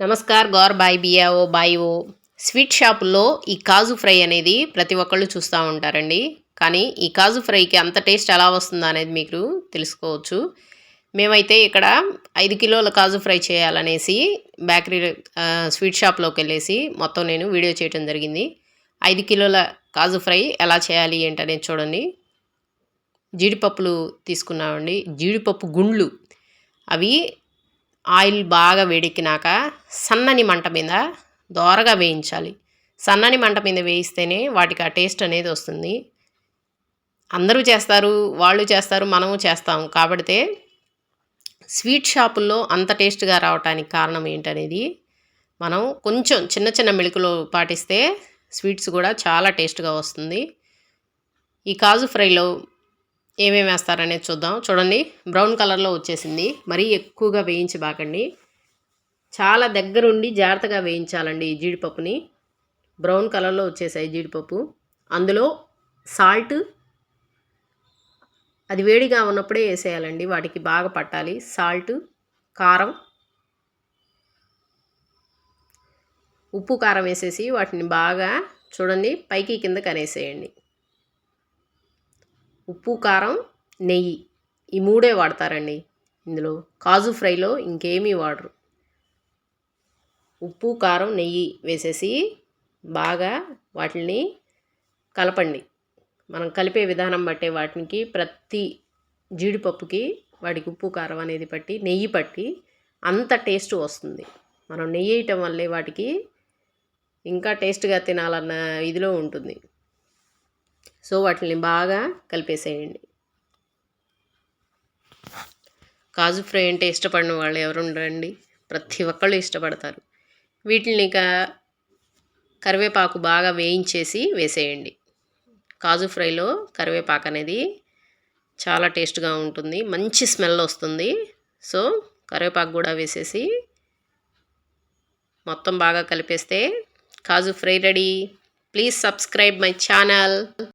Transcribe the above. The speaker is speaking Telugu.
నమస్కార్ గార్ బాయ్ బియావో బాయ్ ఓ. స్వీట్ షాపుల్లో ఈ కాజు ఫ్రై అనేది ప్రతి ఒక్కళ్ళు చూస్తూ ఉంటారండి. కానీ ఈ కాజు ఫ్రైకి అంత టేస్ట్ ఎలా వస్తుందో అనేది మీకు తెలుసుకోవచ్చు. మేమైతే ఇక్కడ ఐదు కిలోల కాజు ఫ్రై చేయాలనేసి బేకరీ స్వీట్ షాప్లోకి వెళ్ళేసి మొత్తం నేను వీడియో చేయడం జరిగింది. ఐదు కిలోల కాజు ఫ్రై ఎలా చేయాలి ఏంటనేది చూడండి. జీడిపప్పులు తీసుకున్నామండి. జీడిపప్పు గుండ్లు. అవి ఆయిల్ బాగా వేడెక్కినాక సన్నని మంట మీద దోరగా వేయించాలి. సన్నని మంట మీద వేయిస్తేనే వాటికి ఆ టేస్ట్ అనేది వస్తుంది. అందరూ చేస్తారు వాళ్ళు చేస్తారు మనము చేస్తాం. కాబట్టి స్వీట్ షాపుల్లో అంత టేస్ట్గా రావటానికి కారణం ఏంటనేది మనం కొంచెం చిన్న చిన్న మెళుకులు పాటిస్తే స్వీట్స్ కూడా చాలా టేస్ట్గా వస్తుంది. ఈ కాజు ఫ్రైలో ఏమేమి వేస్తారనేది చూద్దాం. చూడండి బ్రౌన్ కలర్లో వచ్చేసింది. మరీ ఎక్కువగా వేయించి బాకండి. చాలా దగ్గరుండి జాగ్రత్తగా వేయించాలండి ఈ జీడిపప్పుని. బ్రౌన్ కలర్లో వచ్చేసాయి జీడిపప్పు. అందులో సాల్ట్ అది వేడిగా ఉన్నప్పుడే వేసేయాలండి. వాటికి బాగా పట్టాలి. సాల్ట్ కారం ఉప్పు కారం వేసేసి వాటిని బాగా చూడండి పైకి కింద కనేసేయండి ఉప్పు కారం నెయ్యి ఈ మూడే వాడతారండి ఇందులో. కాజు ఫ్రైలో ఇంకేమీ వాడరు. ఉప్పు కారం నెయ్యి వేసేసి బాగా వాటిని కలపండి. మనం కలిపే విధానం బట్టే వాటికి ప్రతి జీడిపప్పుకి వాటికి ఉప్పు కారం అనేది పట్టి నెయ్యి పట్టి అంత టేస్ట్ వస్తుంది. మనం నెయ్యి వేయటం వల్లే వాటికి ఇంకా టేస్ట్గా తినాలన్న ఇదిలో ఉంటుంది. సో వాటిని బాగా కలిపేసేయండి. కాజు ఫ్రై అంటే ఇష్టపడిన వాళ్ళు ఎవరు ఉండరండి. ప్రతి ఒక్కళ్ళు ఇష్టపడతారు. వీటిని ఇక కరివేపాకు బాగా వేయించేసి వేసేయండి. కాజు ఫ్రైలో కరివేపాకు అనేది చాలా టేస్ట్గా ఉంటుంది. మంచి స్మెల్ వస్తుంది. సో కరివేపాకు కూడా వేసేసి మొత్తం బాగా కలిపేస్తే కాజు fry ready. Please subscribe my channel.